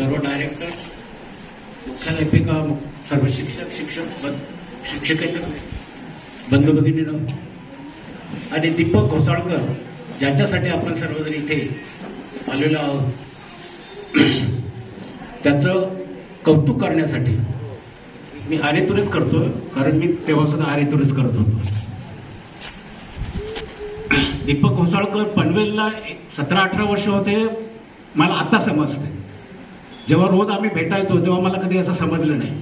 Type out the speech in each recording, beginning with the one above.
सर्व डायरेक्टर मुख्याध्यापिका सर्व शिक्षक शिक्षक शिक्षकेतर बंधू भगिनीनं आणि दीपक घोसाळकर ज्याच्यासाठी आपण सर्वजण इथे आलेलो आहोत. त्याचं कौतुक करण्यासाठी मी आरेतूनच करतो कारण मी तेव्हा सुद्धा आरेतुरेच करत होतो. दीपक घोसाळकर पनवेलला सतरा अठरा वर्ष होते मला आता समजते जेव्हा रोज आम्ही भेटायचो तेव्हा मला कधी असं समजलं नाही.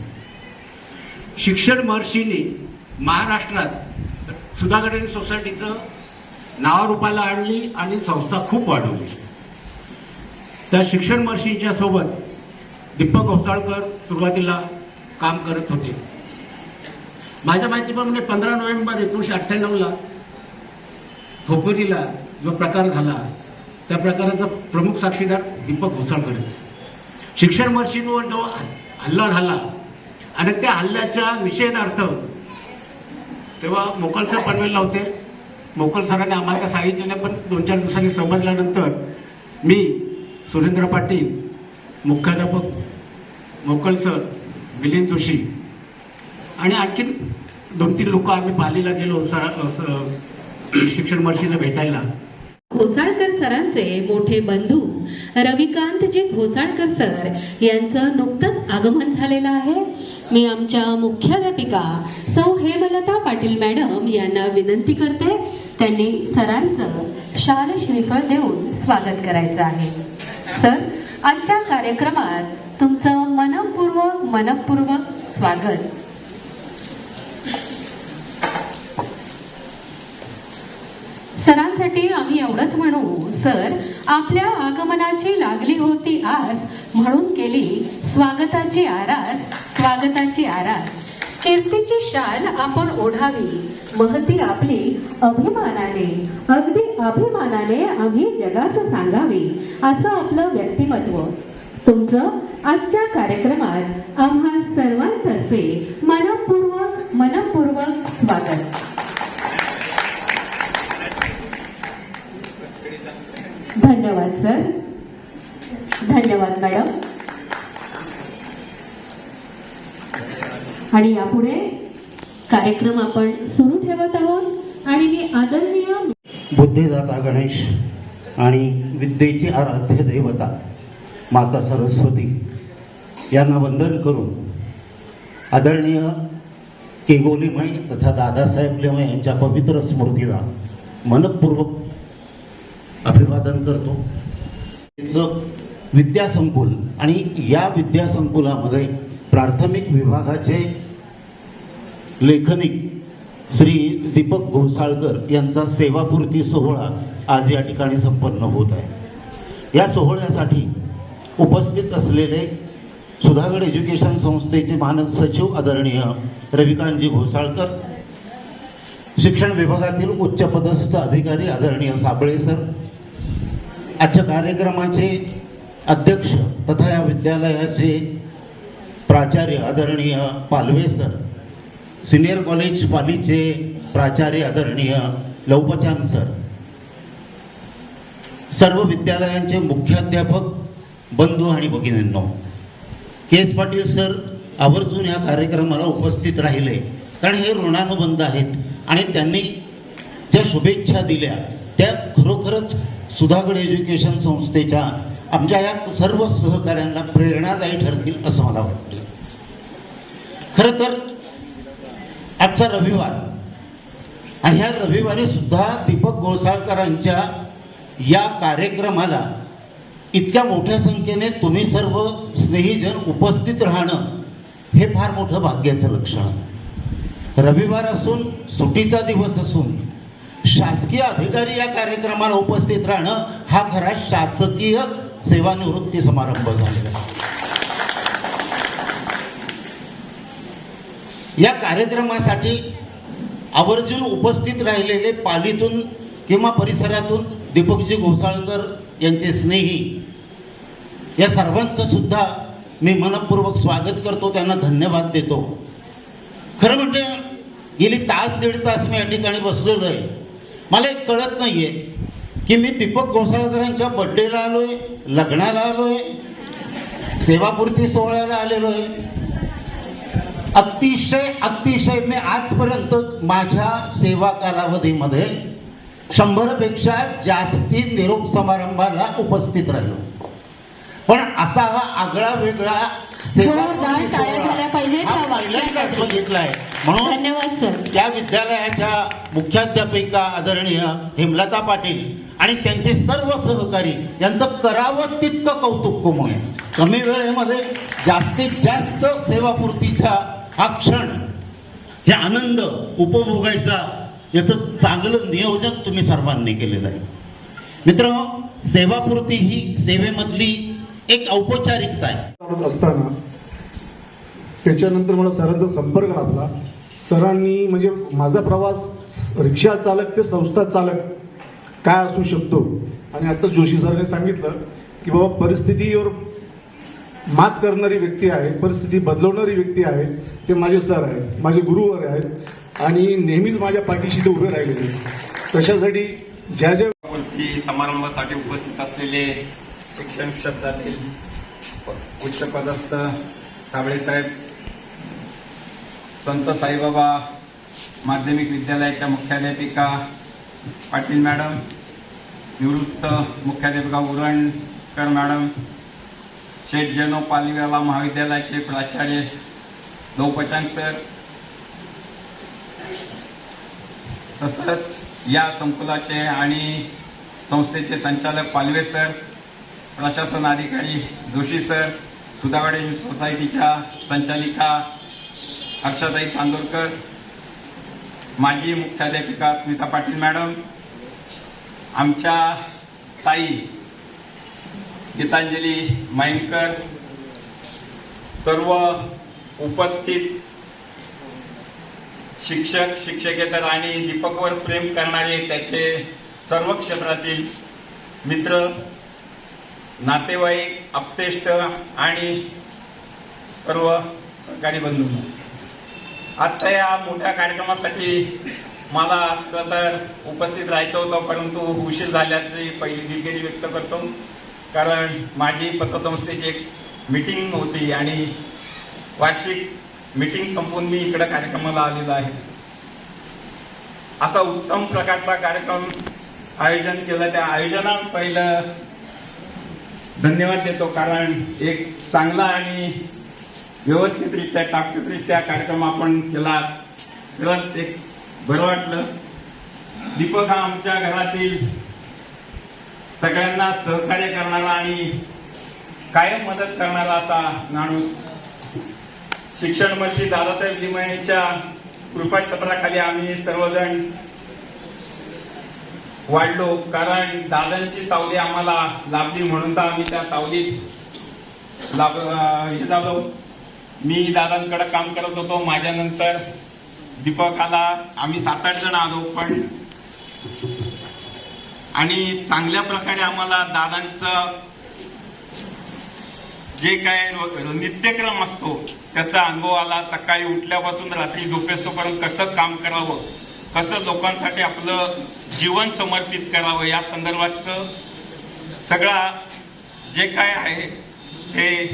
शिक्षण महर्षींनी महाराष्ट्रात सुधागडे सोसायटीचं नावारूपाला आणली आणि संस्था खूप वाढवली. त्या शिक्षण महर्षींच्या सोबत दीपक घोसाळकर सुरुवातीला काम करत होते. माझ्या माहितीप्रमाणे पंधरा नोव्हेंबर एकोणीशे अठ्ठ्याण्णवला खोपोरीला जो प्रकार झाला त्या प्रकाराचा प्रमुख साक्षीदार दीपक घोसाळकर शिक्षण मशीनवर जो हल्ला झाला आणि त्या हल्ल्याच्या निषेधार्थ तेव्हा मोकल सर पनवेलला होते. मोकल सरांनी आम्हाला काय पण दोन चार दिवसांनी समजल्यानंतर मी सुरेंद्र पाटील मुख्याध्यापक मोकल सर मिलिंद जोशी आणि आणखीन दोन तीन लोक आम्ही पालीला गेलो सर शिक्षण महर्षीला भेटायला. घोसाळकर सरांचे मोठे बंधू रविकांतजी घोसाळकर सर यांचं नुकतंच आगमन झालेलं आहे. मी आमच्या मुख्याध्यापिका सौ हेमलता पाटील मॅडम यांना विनंती करते त्यांनी सरांचं शाल श्रीफळ देऊन स्वागत करायचं आहे. सर आजच्या कार्यक्रमात तुमचं मनपूर्वक मनपूर्वक स्वागत. सरांसाठी आम्ही एवढंच म्हणू सर आपल्या आगमनाची लागली होती आस म्हणून केली स्वागताची आरास स्वागताची आरास. कीर्तीची शाल आपण ओढावी महती आपली अभिमानाने अगदी अभिमानाने आम्ही जगात सांगावी असं आपलं व्यक्तिमत्व. तुमचं आजच्या कार्यक्रमात आम्हा सर्वांतर्फे मनपूर्वक मनपूर्वक स्वागत. धन्यवाद सर. धन्यवाद मॅडम. आणि यापुढे कार्यक्रम आपण सुरू ठेवत आहोत. आणि मी आदरणीय बुद्धिदाता गणेश आणि विद्येची आराध्य देवता माता सरस्वती यांना वंदन करून आदरणीय केगोलीमय तथा दादासाहेब लेमय यांच्या पवित्र स्मृतीला मनपूर्वक अभिवादन करतो. तिचं विद्यासंकुल आणि या विद्यासंकुलामध्ये प्राथमिक विभागाचे लेखनिक श्री दीपक घोसाळकर यांचा सेवापूर्ती सोहळा आज या ठिकाणी संपन्न होत आहे. या सोहळ्यासाठी उपस्थित असलेले सुधागड एज्युकेशन संस्थेचे मानद सचिव आदरणीय रविकांतजी घोसाळकर शिक्षण विभागातील उच्चपदस्थ अधिकारी आदरणीय साबळे सर आजच्या कार्यक्रमाचे अध्यक्ष तथा या विद्यालयाचे प्राचार्य आदरणीय पालवे सर सिनियर कॉलेज पालीचे प्राचार्य आदरणीय लवपचान सर सर्व विद्यालयांचे मुख्याध्यापक बंधू आणि भगिनींनो के एस पाटील सर आवर्जून या कार्यक्रमाला उपस्थित राहिले. कारण हे ऋणानुबंध आहेत आणि त्यांनी ज्या शुभेच्छा दिल्या त्या खरोखरच सुधागड एज्युकेशन संस्थेच्या आमच्या या सर्व सहकाऱ्यांना प्रेरणादायी ठरतील असं मला वाटतं खरं तर आजचा रविवार आणि ह्या रविवारी सुद्धा दीपक गोळसाळकरांच्या या कार्यक्रमाला इतक्या मोठ्या संख्येने तुम्ही सर्व स्नेहीजन उपस्थित राहणं हे फार मोठं भाग्याचं लक्षण आहे. रविवार असून सुटीचा दिवस असून शासकीय अधिकारी या कार्यक्रमाला उपस्थित राहणं हा खरा शासकीय सेवानिवृत्ती समारंभ झालेला आहे. या कार्यक्रमासाठी आवर्जून उपस्थित राहिलेले पालीतून किंवा परिसरातून दीपकजी घोसाळकर यांचे स्नेही या सर्वांचं सुद्धा मी मनपूर्वक स्वागत करतो त्यांना धन्यवाद देतो खरं म्हणजे गेली तास दीड तास मी या ठिकाणी बसलेलो आहे मला एक कळत नाहीये की मी दीपक गोसाळकरांच्या बड्डेला आलोय लग्नाला आलोय सेवापूर्ती सोहळ्याला आलेलो आहे अतिशय अतिशय मी आजपर्यंत माझ्या सेवा कालावधीमध्ये शंभरपेक्षा जास्ती निरोप समारंभाला उपस्थित राहिलो. पण असा हा आगळा वेगळा हा. बघितलाय म्हणून त्या विद्यालयाच्या मुख्याध्यापिका आदरणीय हेमलता पाटील आणि त्यांचे सर्व सहकारी यांचं करावं तितकं कौतुक कमूय कमी वेळेमध्ये जास्तीत जास्त सेवापूर्तीचा हा क्षण हे आनंद उपभोगायचा याचं चांगलं नियोजन तुम्ही सर्वांनी केलेलं आहे. मित्र सेवापूर्ती ही सेवेमधली एक औपचारिकता आहे. असताना त्याच्यानंतर मला सरांचा संपर्क साधला सरांनी म्हणजे माझा प्रवास रिक्षा चालक ते संस्था चालक काय असू शकतो? आणि आता जोशी सरांनी सांगितलं की बाबा परिस्थितीवर मात करणारी व्यक्ती आहे परिस्थिती बदलवणारी व्यक्ती आहे ते माझे सर आहेत माझे गुरुवर आहेत आणि नेहमीच माझ्या पाठीशी ते उभे राहिलेले आहेत. तशासाठी ज्या ज्या समारंभासाठी उपस्थित असलेले शिक्षण क्षेत्रातील उच्चपदस्थ साबळेसाहेब साहेब संत साईबाबा माध्यमिक विद्यालयाच्या मुख्याध्यापिका पाटील मॅडम निवृत्त मुख्याध्यापिका उरणकर मॅडम शेठ जनो पालिवाला महाविद्यालयाचे प्राचार्य लवपचान सर. तसंच या संकुलाचे आणि संस्थेचे संचालक पालवे सर. प्रशासन अधिकारी जोशी सर सुधागडे सोसायटीच्या संचालिका हर्षाताई चांदोरकर माजी मुख्याध्यापिका स्मिता पाटील मॅडम आमच्या ताई गीतांजली माईनकर सर्व उपस्थित शिक्षक शिक्षकेतर आणि दीपकवर प्रेम करणारे त्याचे सर्व क्षेत्रातील मित्र नातेवाईक अप्तेष्ट आणि सर्व सरकारी बंधू. आजच्या या मोठ्या कार्यक्रमासाठी मला तर उपस्थित राहायचं होतं परंतु उशीर झाल्याची पहिली दिलगिरी व्यक्त करतो. कारण माझी पतसंस्थेची एक मीटिंग होती आणि वार्षिक मीटिंग संपून मी इकडे कार्यक्रमाला आलेलो आहे. असा उत्तम प्रकारचा कार्यक्रम आयोजन केलं. त्या आयोजनात पहिलं धन्यवाद देतो कारण एक चांगला आणि व्यवस्थितरित्या टापटीपरित्या कार्यक्रम आपण केला. खरंच एक बरं वाटलं. दीपक हा आमच्या घरातील सगळ्यांना सहकार्य करणारा आणि कायम मदत करणारा असा माणूस. शिक्षण मंत्री दादासाहेब लिमणेच्या कृपाछत्राखाली आम्ही सर्वजण वाढलो. कारण दादांची सावली आम्हाला लाभली म्हणून तर आम्ही त्या सावलीत लाभ हे झालो. मी दादांकडे काम करत होतो. माझ्यानंतर दीपक आला आम्ही सात आठ जण आलो. पण आणि चांगल्या प्रकारे आम्हाला दादांचं जे काय नित्यक्रम असतो त्याचा अनुभव आला. सकाळी उठल्यापासून रात्री झोपेसोपर्यंत कसं काम करावं कसं लोकांसाठी आपलं जीवन समर्पित करावं या संदर्भातचं सगळा जे काय आहे ते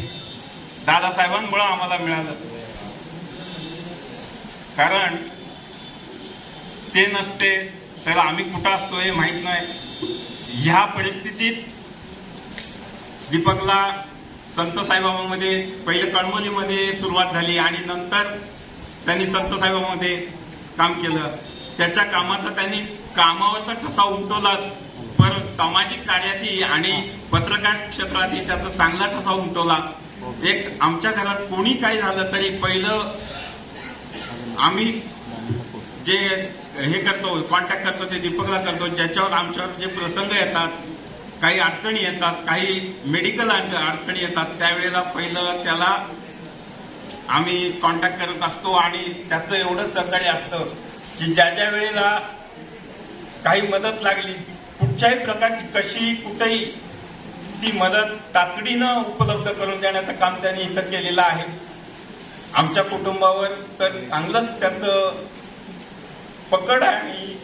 दादासाहेबांमुळं आम्हाला मिळालं. कारण ते नसते तर आम्ही कुठं असतो हे माहीत नाही. ह्या परिस्थितीत दीपकला संत साईबाबामध्ये पहिले कणमोलीमध्ये सुरुवात झाली आणि नंतर त्यांनी संत साईबाबामध्ये काम केलं. त्याच्या कामाचा त्यांनी कामावरचा ठसा उमटवला. पण सामाजिक कार्यातही आणि पत्रकार क्षेत्रातही त्याचा चांगला ठसा उमटवला. एक आमच्या घरात कोणी काही झालं तरी पहिलं आम्ही जे हे करतो कॉन्टॅक्ट करतो ते दीपकला करतो ज्याच्यावर आमच्यावर जे प्रसंग येतात काही अडचणी येतात काही मेडिकल अडचणी येतात त्यावेळेला पहिलं त्याला आम्ही कॉन्टॅक्ट करत असतो आणि त्याचं एवढं सहकार्य असतं. की ज्या ज्या वेळेला काही मदत लागली कुठच्याही प्रकारची कशी कुठेही ती मदत तातडीनं उपलब्ध करून देण्याचं काम त्यांनी इथं केलेलं आहे. आमच्या कुटुंबावर तर चांगलंच त्याचं पकड आणि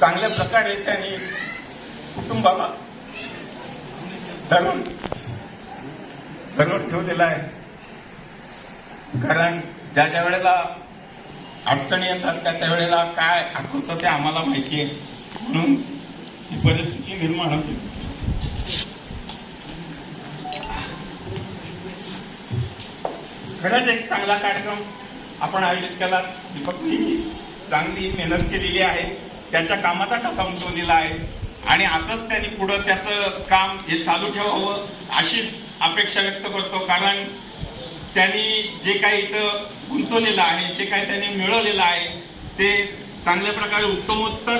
चांगल्या प्रकारे त्यांनी कुटुंबाला धरून धरून ठेवलेला आहे. कारण ज्या ज्या वेळेला अडचणी येतात त्या त्या वेळेला काय आखवतं ते आम्हाला माहिती आहे. म्हणून ही परिस्थिती निर्माण होते. खरंच एक चांगला कार्यक्रम आपण आयोजित केला. दीपकनी चांगली मेहनत केलेली आहे. त्याच्या कामाचा ठसा उमटवलेला आहे. आणि आताच त्यांनी पुढं त्याचं काम हे चालू ठेवावं अशी अपेक्षा व्यक्त करतो. कारण त्यांनी जे काही इथं गुंतवलेलं आहे जे काही त्यांनी मिळवलेलं आहे ते चांगल्या प्रकारे उत्तमोत्तर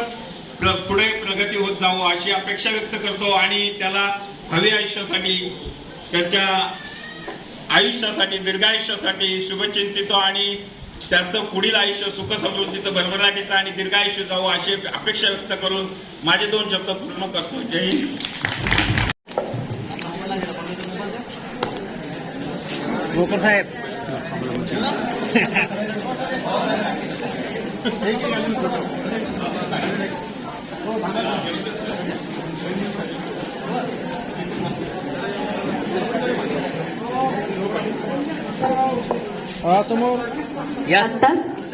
प्र- पुढे प्रगती होत जावं अशी अपेक्षा व्यक्त करतो आणि त्याला हवे आयुष्यासाठी त्याच्या आयुष्यासाठी दीर्घायुष्यासाठी शुभचिंतितो आणि त्याचं पुढील आयुष्य सुख समृद्धीचं भरभराटीचं आणि दीर्घायुष्य जावं अशी अपेक्षा व्यक्त करून माझे दोन शब्द पूर्ण करतो. जय हिंद. साहेब.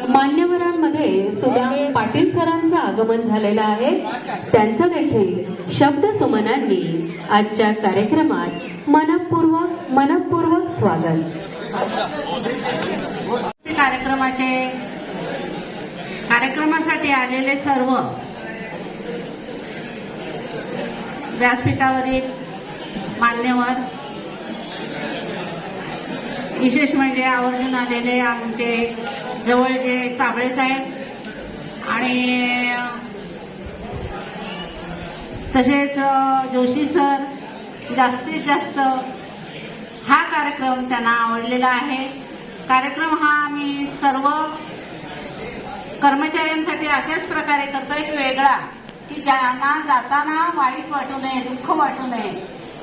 मान्यवरांमध्ये सुदाम पाटील सरांचं आगमन झालेलं आहे. त्यांचं देखील शब्द सुमनांनी आजच्या कार्यक्रमात मनपूर्वक मनपूर्वक स्वागत कार्यक्रमाचे कार्यक्रमासाठी आलेले सर्व व्यासपीठावरील मान्यवर विशेष म्हणजे आवर्जून आलेले आमचे जवळचे साबळे साहेब आणि तसेच जोशी सर जास्तीत जास्त हा कार्यक्रम त्यांना आवडलेला आहे. कार्यक्रम हा आम्ही सर्व कर्मचाऱ्यांसाठी अशाच प्रकारे करतो एक वेगळा की ज्यांना जाताना वाईट वाटू नये दुःख वाटू नये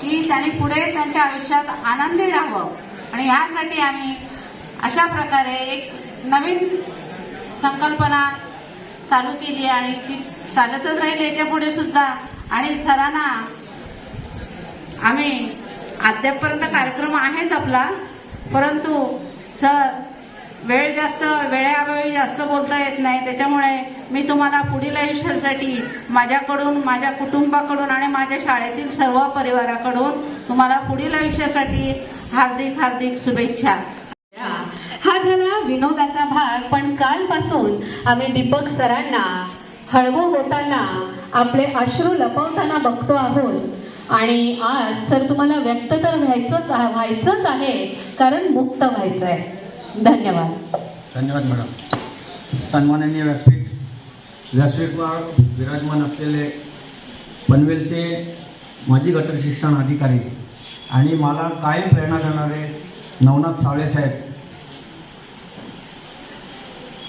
की त्यांनी पुढे त्यांच्या आयुष्यात आनंदी राहावं. आणि ह्यासाठी आम्ही अशा प्रकारे एक नवीन संकल्पना चालू केली आणि ती चालतच राहील याच्यापुढे सुद्धा. आणि सरांना आम्ही अद्यापपर्यंत कार्यक्रम आहेच आपला. परंतु सर वेळ जास्त वेळेअभावी जास्त बोलता येत नाही. त्याच्यामुळे मी तुम्हाला पुढील आयुष्यासाठी माझ्याकडून माझ्या कुटुंबाकडून आणि माझ्या शाळेतील सर्व परिवाराकडून तुम्हाला पुढील आयुष्यासाठी हार्दिक हार्दिक शुभेच्छा. हा झाला विनोदाचा भाग पण कालपासून आम्ही दीपक सरांना हळवं होताना आपले अश्रू लपवताना बघतो आहोत. आणि आज सर तुम्हाला व्यक्त तर व्हायचंच व्हायचंच आहे कारण मुक्त व्हायचं आहे धन्यवाद. धन्यवाद मॅडम. सन्माननीय व्यासपीठ. व्यासपीठवर विराजमान असलेले पनवेलचे माजी गटर शिक्षण अधिकारी आणि मला कायम प्रेरणा देणारे नवनाथ सावळे साहेब.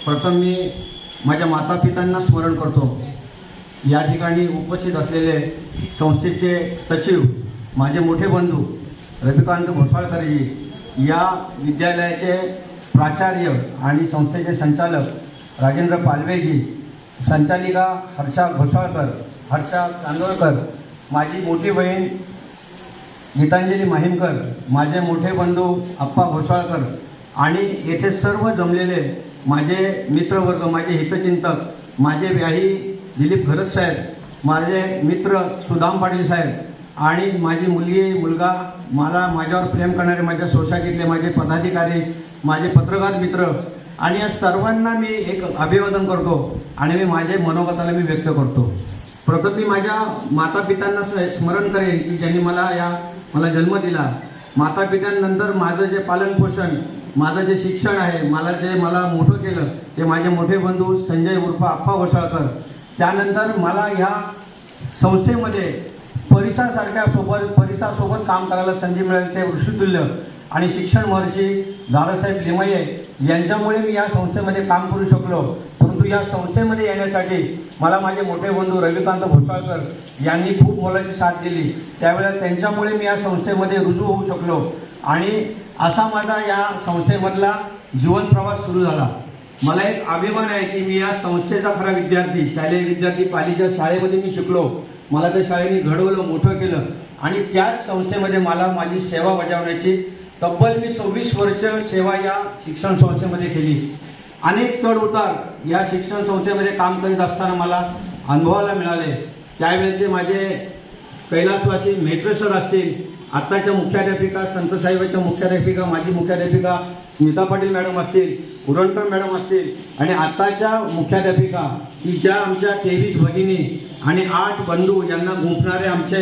प्रथम मी माझ्या मातापित्यांना स्मरण करतो. या ठिकाणी उपस्थित असलेले संस्थेचे सचिव माझे मोठे बंधू रविकांत घोसाळकरजी या विद्यालयाचे प्राचार्य आणि संस्थेचे संचालक राजेंद्र पालवेजी संचालिका हर्षा घोसाळकर हर्षा चांदोळकर माझी मोठी बहीण गीतांजली माहीमकर माझे मोठे बंधू अप्पा घोसाळकर आणि येथे सर्व जमलेले माझे मित्रवर्ग माझे हितचिंतक माझे व्याही दिलीप घरत साहेब माझे मित्र सुदाम पाटील साहेब आणि माझी मुलगी मुलगा मला माझ्यावर प्रेम करणारे माझ्या सोसायटीतले माझे पदाधिकारी माझे पत्रकार मित्र आणि या सर्वांना मी एक अभिवादन करतो आणि मी माझे मनोगताला मी व्यक्त करतो. प्रथम मी माझ्या माता पित्यांना स्मरण करेन की ज्यांनी मला या मला जन्म दिला. माता पित्यांनंतर माझं जे पालनपोषण माझं जे शिक्षण आहे मला जे मला मोठं केलं ते माझे मोठे बंधू संजय उर्फ आप्पा घोसाळकर त्यानंतर मला ह्या संस्थेमध्ये परिसरासारख्या सोबत परिसरासोबत काम करायला संधी मिळाली. ते ऋषितुल्य आणि शिक्षण महर्षी दादासाहेब लिमये यांच्यामुळे मी या संस्थेमध्ये काम करू शकलो. परंतु या संस्थेमध्ये येण्यासाठी मला माझे मोठे बंधू रविकांत भोसाळकर यांनी खूप मोलाची साथ दिली. त्यावेळेला त्यांच्यामुळे मी या संस्थेमध्ये रुजू होऊ शकलो. आणि असा माझा या संस्थेमधला जीवन प्रवास सुरू झाला. मला एक अभिमान आहे की मी या संस्थेचा खरा विद्यार्थी शालेय विद्यार्थी पालीच्या शाळेमध्ये मी शिकलो. मला त्या शाळेने घडवलं मोठं केलं. आणि त्याच संस्थेमध्ये मला माझी सेवा बजावण्याची तब्बल मी सव्वीस वर्ष सेवा या शिक्षण संस्थेमध्ये केली. अनेक चढ उतार या शिक्षण संस्थेमध्ये काम करीत असताना मला अनुभवायला मिळाले. त्यावेळेचे माझे कैलासवासी मेट्रो सर असतील आत्ताच्या मुख्याध्यापिका संतसाहेबांच्या मुख्याध्यापिका माजी मुख्याध्यापिका स्मिता पाटील मॅडम असतील पुरणकर मॅडम असतील आणि आत्ताच्या मुख्याध्यापिका की ज्या आमच्या तेवीस भगिनी आणि आठ बंधू यांना गुंफणारे आमचे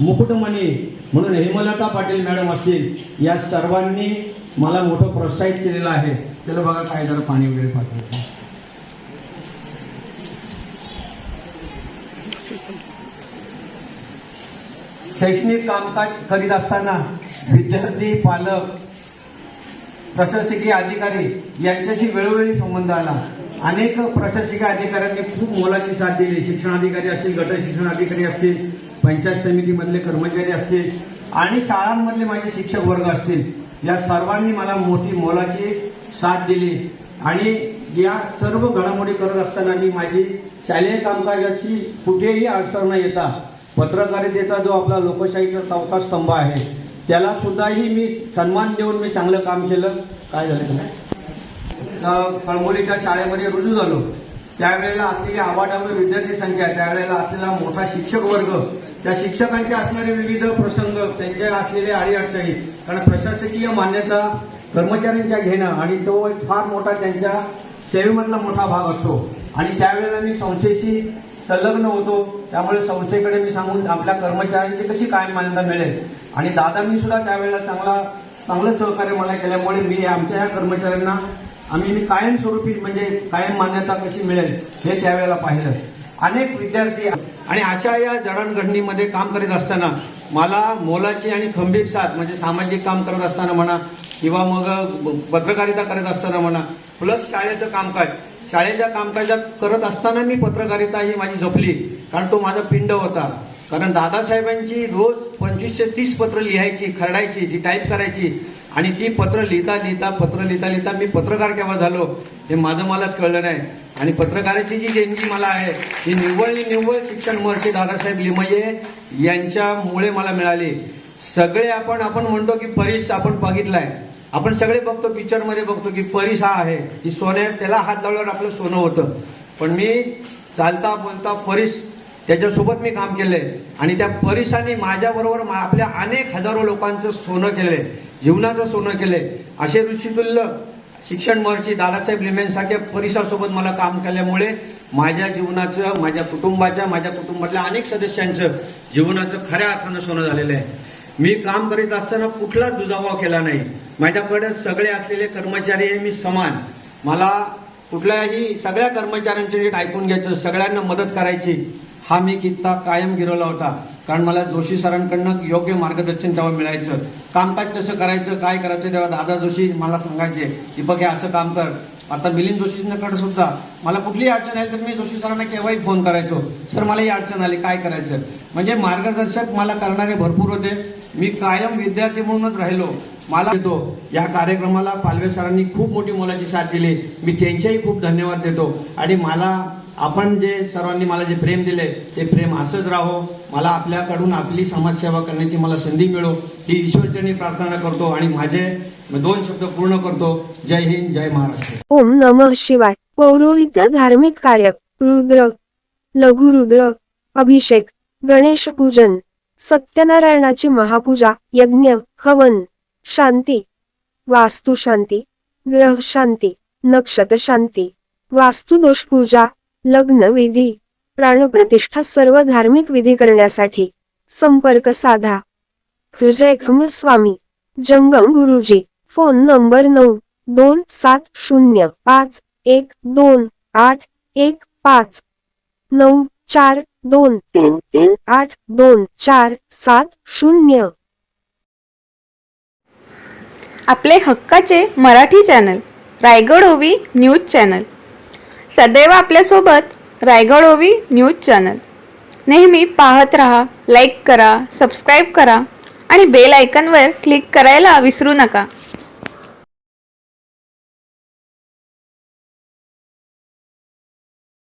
मुकुटमणी म्हणून हेमलता पाटील मॅडम असतील या सर्वांनी मला मोठं प्रोत्साहित केलेलं आहे. त्याला बघा काय जरा पाणी वगैरे पाठवायचं शैक्षणिक कामकाज करीत असताना विद्यार्थी पालक प्रशासकीय अधिकारी यांच्याशी वेळोवेळी संबंध आला. अनेक प्रशासकीय अधिकाऱ्यांनी खूप मोलाची साथ दिली. शिक्षणाधिकारी असतील गट शिक्षण अधिकारी असतील पंचायत समितीमधले कर्मचारी असतील आणि शाळांमधले माझे शिक्षक वर्ग असतील. या सर्वांनी मला मोठी मोलाची साथ दिली. आणि या सर्व घडामोडी करत असताना मी माझी शालेय कामकाजाची कुठेही अडचण न येता पत्रकारितेचा जो आपला लोकशाहीचा चौथा स्तंभ आहे त्याला सुद्धाही मी सन्मान देऊन मी चांगलं काम केलं. काय झालं का कळमोलीच्या शाळेमध्ये रुजू झालो. त्यावेळेला असलेली आवाडावर विद्यार्थी संख्या त्यावेळेला असलेला मोठा शिक्षक वर्ग त्या शिक्षकांचे असणारे विविध प्रसंग त्यांच्या असलेले अडीअडचणी कारण प्रशासकीय मान्यता कर्मचाऱ्यांच्या घेणं आणि तो एक फार मोठा त्यांच्या सेवेमधला मोठा भाग असतो. आणि त्यावेळेला मी संस्थेशी संलग्न होतो. त्यामुळे संस्थेकडे मी सांगून आपल्या कर्मचाऱ्यांची कशी कायम मान्यता मिळेल? आणि दादांनी सुद्धा त्यावेळेला चांगला चांगलं सहकार्य मला केल्यामुळे मी आमच्या या कर्मचाऱ्यांना आम्ही मी कायमस्वरूपी म्हणजे कायम मान्यता कशी मिळेल हे त्यावेळेला पाहिलं. अनेक विद्यार्थी आणि अशा या जडणघडणीमध्ये काम करीत असताना मला मोलाची आणि खंबीर साथ म्हणजे सामाजिक काम करत असताना म्हणा किंवा मग पत्रकारिता करत असताना म्हणा प्लस शाळेचं कामकाज शाळेच्या कामकाजात करत असताना मी पत्रकारिता ही माझी जपली कारण तो माझा पिंड होता. कारण दादासाहेबांची रोज पंचवीसशे तीस पत्र लिहायची खरडायची जी टाईप करायची आणि ती पत्र लिहिता लिहिता पत्र लिहिता लिहिता मी पत्रकार केव्हा झालो हे माझं मलाच कळलं नाही. आणि पत्रकाराची जी देणगी मला आहे ही निव्वळ निव्वळ शिक्षण महर्षी दादासाहेब लिमये यांच्यामुळे मला मिळाली. सगळे आपण आपण म्हणतो की परिस आपण बघितलाय. आपण सगळे बघतो पिक्चरमध्ये बघतो की परीस हा आहे. की सोने त्याला हात लावल्यावर आपलं सोनं होतं. पण मी चालता बोलता परीस त्याच्यासोबत मी काम केले आणि त्या परिसाने माझ्याबरोबर मा- आपल्या अनेक हजारो लोकांचं सोनं केले जीवनाचं सोनं केले असे ऋषितुल्य शिक्षण महर्षी दादासाहेब लिमेनसारख्या परिसरासोबत मला काम केल्यामुळे माझ्या जीवनाचं माझ्या कुटुंबाच्या माझ्या कुटुंबातल्या अनेक सदस्यांचं जीवनाचं खऱ्या अर्थानं सोनं झालेलं आहे. मी काम करीत असताना कुठलाच दुजाभाव केला नाही. माझ्याकडे सगळे असलेले कर्मचारी हे मी समान. मला कुठल्याही सगळ्या कर्मचाऱ्यांचे नीट ऐकून घ्यायचं सगळ्यांना मदत करायची हा मी किस्सा कायम गिरवला होता. कारण मला जोशी सरांकडनं योग्य मार्गदर्शन तेव्हा मिळायचं. कामकाज कसं करायचं काय करायचं तेव्हा दादा जोशी मला सांगायचे की बघ हे असं काम कर. आता मिलिंद जोशींकडे सुद्धा मला कुठलीही अडचण आली तर मी जोशी सरांना केव्हाही फोन करायचो. सर मला ही अडचण आली काय करायचं? म्हणजे मार्गदर्शक मला करणारे भरपूर होते. मी कायम विद्यार्थी म्हणूनच राहिलो. मला देतो. या कार्यक्रमाला पालवे सरांनी खूप मोठी मोलाची साथ दिली. मी त्यांच्याही खूप धन्यवाद देतो. आणि मला आपण जे सर्वांनी मला जे प्रेम दिले ते प्रेम असंच राहो. मला आपल्याकडून आपली समाजसेवा करण्याची मला संधी मिळो. ही ईश्वरचरणी प्रार्थना करतो आणि माझे दोन शब्द पूर्ण करतो. जय हिंद जय महाराष्ट्र. ओम नमः शिवाय. पौरोहित्य धार्मिक कार्य रुद्र लघुरुद्र अभिषेक गणेश पूजन. सत्यनारायणाची महापूजा यज्ञ हवन शांती वास्तुशांती शांती ग्रह शांती नक्षत्र शांती वास्तुदोष पूजा लग्न विधी प्राणप्रतिष्ठा सर्व धार्मिक विधी करण्यासाठी संपर्क साधा. विजय स्वामी जंगम गुरुजी फोन नंबर नऊ दोन सात शून्य पाच एक दोन आठ एक पाच नऊ चार दोन तीन तीन आठ दोन चार सात शून्य. आपले हक्काचे मराठी चॅनल रायगड ओवी न्यूज चॅनल. सदैव आपल्यासोबत रायगड ओवी न्यूज चॅनल. नेहमी पाहत रहा लाईक करा सबस्क्राईब करा आणि बेल आयकनवर क्लिक करायला विसरू नका.